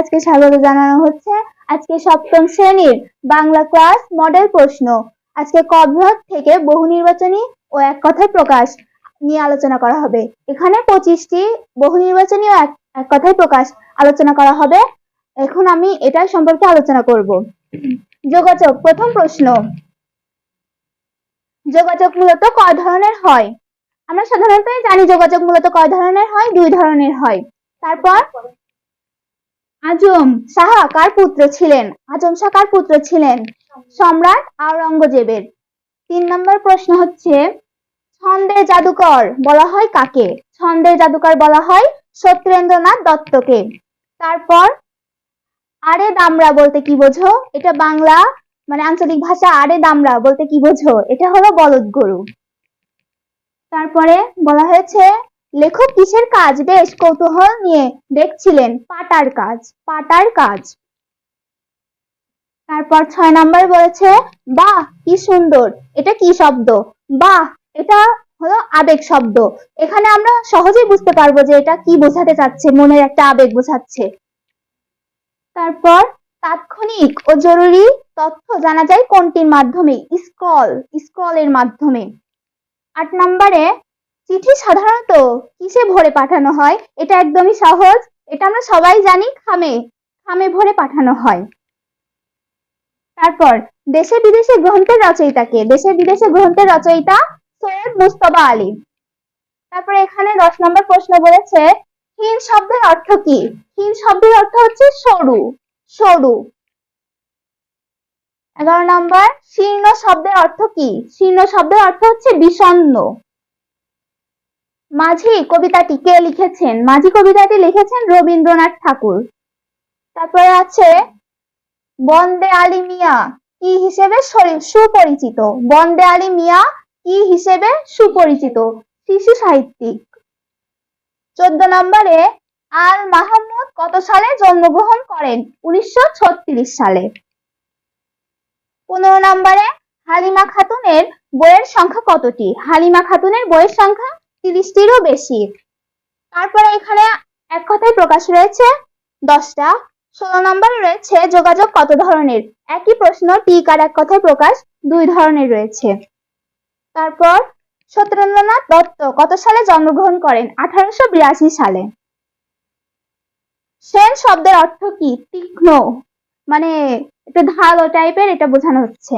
আজকে স্বাগত জানানো হচ্ছে। আজকে সপ্তম শ্রেণির বাংলা ক্লাস মডেল প্রশ্ন। আজকে ক থেকে বহু নির্বাচনী ও এক কথায় প্রকাশ নিয়ে আলোচনা করা হবে। এখানে পঁচিশটি বহু নির্বাচনী ও এক কথায় প্রকাশ আলোচনা করা হবে। এখন আমি এটা সম্পর্কে আলোচনা করব। যোগাযোগ, প্রথম প্রশ্ন। যোগাযোগ মূলত কয় ধরনের হয়? আমরা সাধারণত জানি যোগাযোগ মূলত কয় ধরনের হয়? দুই ধরনের হয়। তারপর? আজম শাহ কার পুত্র ছিলেন? আজম শাহ কার পুত্র ছিলেন? সম্রাট আওরঙ্গজেবের। তিন নম্বর প্রশ্ন হচ্ছে ছন্দের জাদুকর বলা হয় কাকে? ছন্দের জাদুকর বলা হয় সত্যেন্দ্রনাথ দত্তকে। তারপর, আরে দামরা বলতে কি বোঝো? এটা বাংলা মানে আঞ্চলিক ভাষা আরে দামরা বলতে কি বোঝো? এটা হলো বলদ গরু। তারপরে বলা হয়েছে, লেখক কিসের কাজ? বেশ, কৌতূহল নিয়ে দেখছিলেন, পাটার কাজ পাটার কাজ। তারপর ছয় নম্বর বলেছে, বাহ, কি সুন্দর, এটা কি শব্দ? বাহ, এটা হলো আবেগ শব্দ। এখানে আমরা সহজেই বুঝতে পারব যে এটা কি বোঝাতে চাচ্ছে, মনের একটা আবেগ বোঝাচ্ছে। তারপর, তাৎক্ষণিক ও জরুরি তথ্য জানা যায় কোনটির মাধ্যমে? স্ক্রল, স্ক্রলের মাধ্যমে। আট নম্বরে, চিঠি সাধারণত কিসে ভরে পাঠানো হয়? এটা একদমই সহজ। এটা আমরা সবাই জানি, খামে খামে ভরে পাঠানো হয়। তারপর, দেশে বিদেশে গ্রন্থের রচয়িতাকে দেশে বিদেশে গ্রন্থের রচয়িতা সৈয়দ মুস্তফা আলী। তারপরে এখানে দশ নম্বর প্রশ্ন বলেছে হীন শব্দের অর্থ কি? হীন শব্দের অর্থ হচ্ছে সরু সরু। এগারো নম্বর, শীর্ণ শব্দের অর্থ কি? শীর্ণ শব্দের অর্থ হচ্ছে বিষণ্ণ। মাঝি কবিতাটি কে লিখেছেন? মাঝি কবিতাটি লিখেছেন রবীন্দ্রনাথ ঠাকুর। তারপরে আছে, বন্দে আলী মিয়া, কি হিসেবে সুপরিচিত? বন্দে আলী মিয়া, কি হিসেবে সুপরিচিত? শিশু সাহিত্যিক। চোদ্দ নম্বরে, আল মাহমুদ কত সালে জন্মগ্রহণ করেন? উনিশশো ছত্রিশ সালে। পনেরো নম্বরে হালিমা খাতুনের বইয়ের সংখ্যা কতটি? হালিমা খাতুনের বইয়ের সংখ্যা তিরিশটিরও বেশি। তারপরে এখানে এক কথায় প্রকাশ রয়েছে, দশটা। ষোলো নম্বরে রয়েছে, যোগাযোগ কত ধরনের? একই প্রশ্ন টিকার এক কথায় প্রকাশ দুই ধরনের রয়েছে। তারপর সত্যেন্দ্রনাথ দত্ত কত সালে জন্মগ্রহণ করেন? আঠারোশো বিরাশি সালে। সেন শব্দের অর্থ কি? তীক্ষ্ণ মানে একটু ধারালো টাইপের এটা বোঝানো হচ্ছে।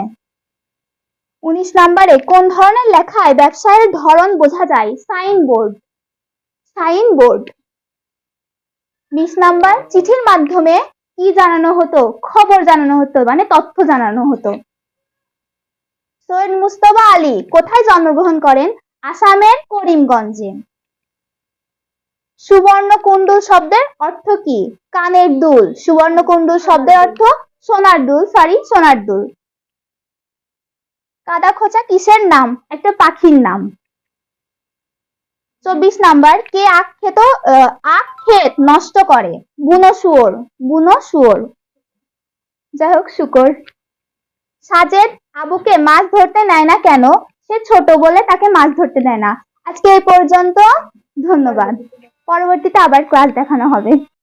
উনিশ নাম্বারে কোন ধরনের লেখায় ব্যবসায়ের ধরন বোঝা যায়? সাইন বোর্ড সাইন বোর্ড বিশ নাম্বার, চিঠির মাধ্যমে কি জানানো হতো? খবর জানানো হতো মানে তথ্য জানানো হতো। সৈয়দ মুস্তফা আলী, কোথায় জন্মগ্রহণ করেন? আসামের করিমগঞ্জে। সুবর্ণ কুণ্ডুল শব্দের অর্থ কি? কানের দুল। সুবর্ণ কুণ্ডুল শব্দের অর্থ সোনার দুল সরি সোনার দুল। কাদা খোঁচা কিসের নাম? একটা পাখির নাম। চব্বিশ নাম্বার, কে আখ খেত আখ ক্ষেত নষ্ট করে? বুনো শুয়োর বুনো শুয়োর। যাই হোক, শুকর। সাজেদ আবুকে মাছ ধরতে নেয় না কেন? সে ছোট বলে তাকে মাছ ধরতে দেয় না। আজকে এই পর্যন্ত, ধন্যবাদ। পরবর্তীতে আবার ক্লাস দেখানো হবে।